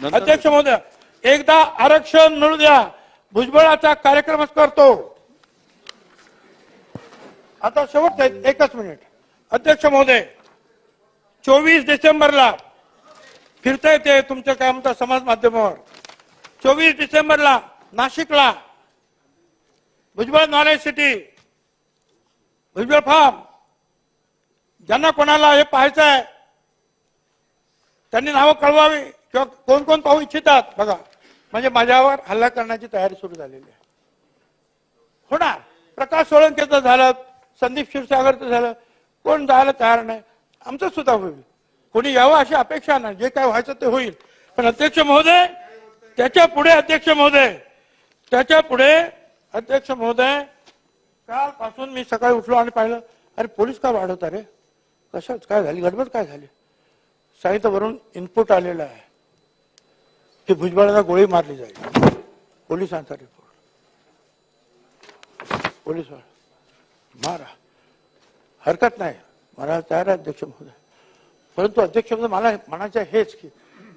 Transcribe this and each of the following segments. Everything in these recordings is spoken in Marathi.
अध्यक्ष महोदय एकदा आरक्षण मिळू द्या. भुजबळाचा कार्यक्रमच करतो. आता शेवट एकच मिनिट. अध्यक्ष महोदय चोवीस डिसेंबरला फिरता येते तुमच्या काय म्हणतात समाज माध्यमावर. चोवीस डिसेंबरला नाशिकला Bhujbal knowledge city Bhujbal farm. ज्यांना कोणाला हे पाहायचं आहे त्यांनी नावं कळवावी. किंवा कोण कोण पाहू इच्छितात. बघा म्हणजे माझ्यावर हल्ला करण्याची तयारी सुरू झालेली आहे. होणार. प्रकाश सोळंकेचं झालं संदीप क्षीरसागरचं झालं कोण जायला तयार नाही आमचं सुद्धा होईल. कोणी यावं अशी अपेक्षा नाही. जे काय व्हायचं ते होईल. पण अध्यक्ष महोदय त्याच्या पुढे अध्यक्ष महोदय त्याच्या पुढे अध्यक्ष महोदय कालपासून मी सकाळी उठलो आणि पाहिलं अरे पोलीस का वाढवता रे? कशाच काय झाली? गडबड काय झाली? साहित्यावरून इनपुट आलेलं आहे. की भुजबळाला गोळी मारली जाईल. पोलिसांचा रिपोर्ट पोलीस मारा. हरकत नाही. मला तयार आहे अध्यक्ष महोदय. परंतु अध्यक्ष महोदय मला म्हणायचं हेच की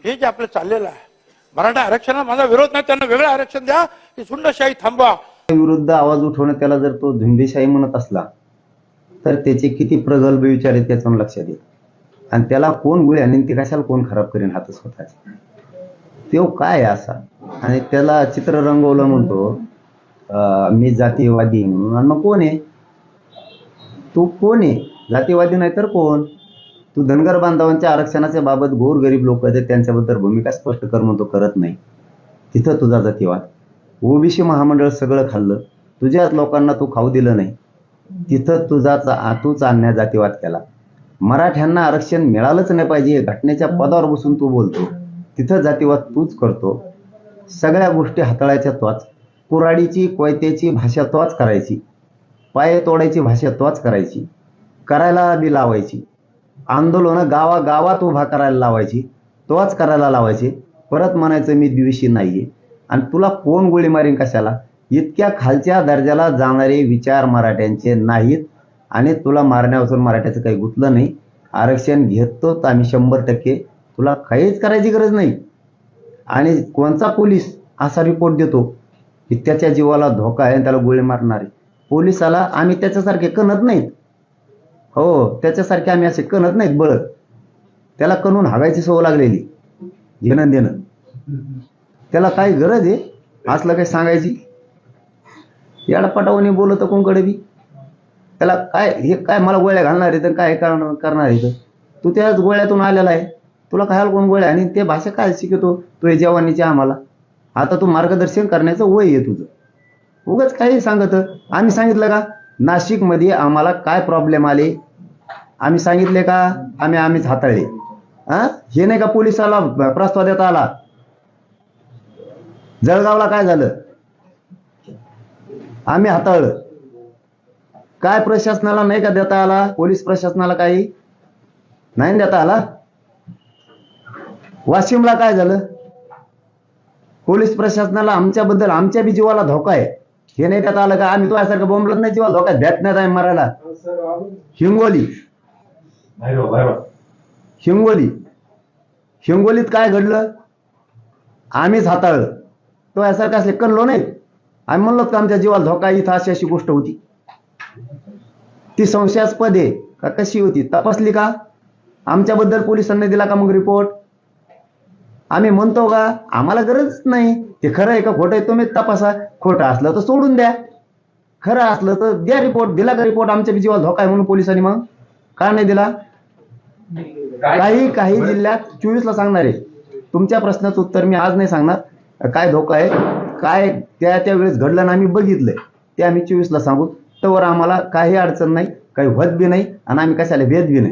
हे जे आपलं चाललेलं आहे मराठा आरक्षणाला माझा विरोध नाही त्यांना वेगळं आरक्षण द्या की सुंडशाही थांबवा. विरुद्ध आवाज उठवणं त्याला जर तो धुंदेशाही म्हणत असला तर त्याचे किती प्रगल्भ विचार आहेत त्याचं लक्षात येईल. आणि त्याला कोण गुळे आणि ते कशाला कोण खराब करेन हात स्वतःचे. तो काय आहे असा? आणि त्याला चित्र रंगवलं म्हणतो मी जातीयवादी म्हणून. आणि मग कोण आहे? तू कोण आहे? जातीयवादी नाही तर कोण? तू धनगर बांधवांच्या आरक्षणाच्या बाबत गोर गरीब लोक आहेत त्यांच्याबद्दल भूमिका स्पष्ट कर म्हणतो करत नाही. तिथं तुझा जातीवाद. ओबीसी महामंडळ सगळं खाल्लं. तुझ्याच लोकांना तू खाऊ दिलं नाही. तिथं तुझा चा- तूच आणण्या जातीवाद केला. मराठ्यांना आरक्षण मिळालंच नाही पाहिजे घटनेच्या पदावर बसून तू बोलतो. तिथं जातीवाद तूच करतो. सगळ्या गोष्टी हाताळायच्या त्वाच कुराडीची कोयत्याची भाषा तोच करायची. पाय तोडायची भाषा तोच करायची. करायला बी लावायची. आंदोलनं गावागावात उभा करायला लावायची तोच करायला लावायची. परत म्हणायचं मी द्वेषी नाहीये. आणि तुला कोण गोळी मारीन कशाला? इतक्या खालच्या दर्जाला जाणारे विचार मराठ्यांचे नाहीत आणि तुला मारण्यापासून मराठ्याचं काही गुतलं नाही. आरक्षण घेतोच आम्ही शंभर टक्के. तुला काहीच करायची गरज नाही. आणि कोणचा पोलीस असा रिपोर्ट देतो की त्याच्या जीवाला धोका आहे आणि त्याला गोळी मारणार. आहे पोलिसाला आम्ही त्याच्यासारखे कणत नाहीत. हो त्याच्यासारखे आम्ही असे कणत नाहीत बळत. त्याला कणून हागायची सवय लागलेली. घेणं देणं. त्याला काय गरज आहे? असलं काही सांगायची? याडपटावणी बोलत कोणकडे बी? त्याला काय हे काय मला गोळ्या घालणार आहे तर काय करणार करणार आहे तर तू त्याच गोळ्यातून आलेला आहे. तुला काय कोण गोळ्या आणि ते भाषा काय शिकवतो? तो हे जवानीची आम्हाला. आता तू मार्गदर्शन करण्याचं वय आहे तुझं. उगाच काही सांगत. आम्ही सांगितलं का? नाशिकमध्ये आम्हाला काय प्रॉब्लेम आले? आम्ही सांगितले का? आम्ही आम्हीच हाताळले. हा हे नाही का पोलिसाला प्रस्ताव देता आला? जळगावला काय झालं? आम्ही हाताळलं. काय प्रशासनाला नाही का देता आला? पोलीस प्रशासनाला काही? नाही देता आला? वाशिमला काय झालं? पोलीस प्रशासनाला आमच्याबद्दल आमच्या बी जीवाला धोका आहे. हे नाही देता आलं का? आम्ही तो यासारखं बोंबलत नाही जीवाला धोका. नाही आहे मरायला. हिंगोली. हिंगोली. हिंगोलीत काय घडलं? आम्हीच हाताळलं. तो यासारखं असले कणलो नाही. आम्ही म्हणलो का आमच्या जीवाला धोका इथं अशी अशी गोष्ट होती. ती संशयास्पद आहे. का कशी होती? तपासली का? आमच्याबद्दल पोलिसांनी दिला का मग रिपोर्ट आम्ही म्हणतो का आम्हाला गरज नाही. ते खरं आहे का खोटं आहे तुम्ही तपासा. खोटं असलं तर सोडून द्या. खरं असलं तर द्या रिपोर्ट दिला का रिपोर्ट आमच्या जीवाला धोका आहे म्हणून पोलिसांनी मग. का नाही दिला? काही काही जिल्ह्यात चोवीसला सांगणार आहे. तुमच्या प्रश्नाचं उत्तर मी आज नाही सांगणार. काय धोका आहे? काय त्या त्या वेळेस घडलं ना आम्ही बघितलंय. ते आम्ही चोवीसला सांगू. तर आम्हाला काही अडचण नाही काही होत बी नाही आणि आम्ही कशाला भेद बी नाही.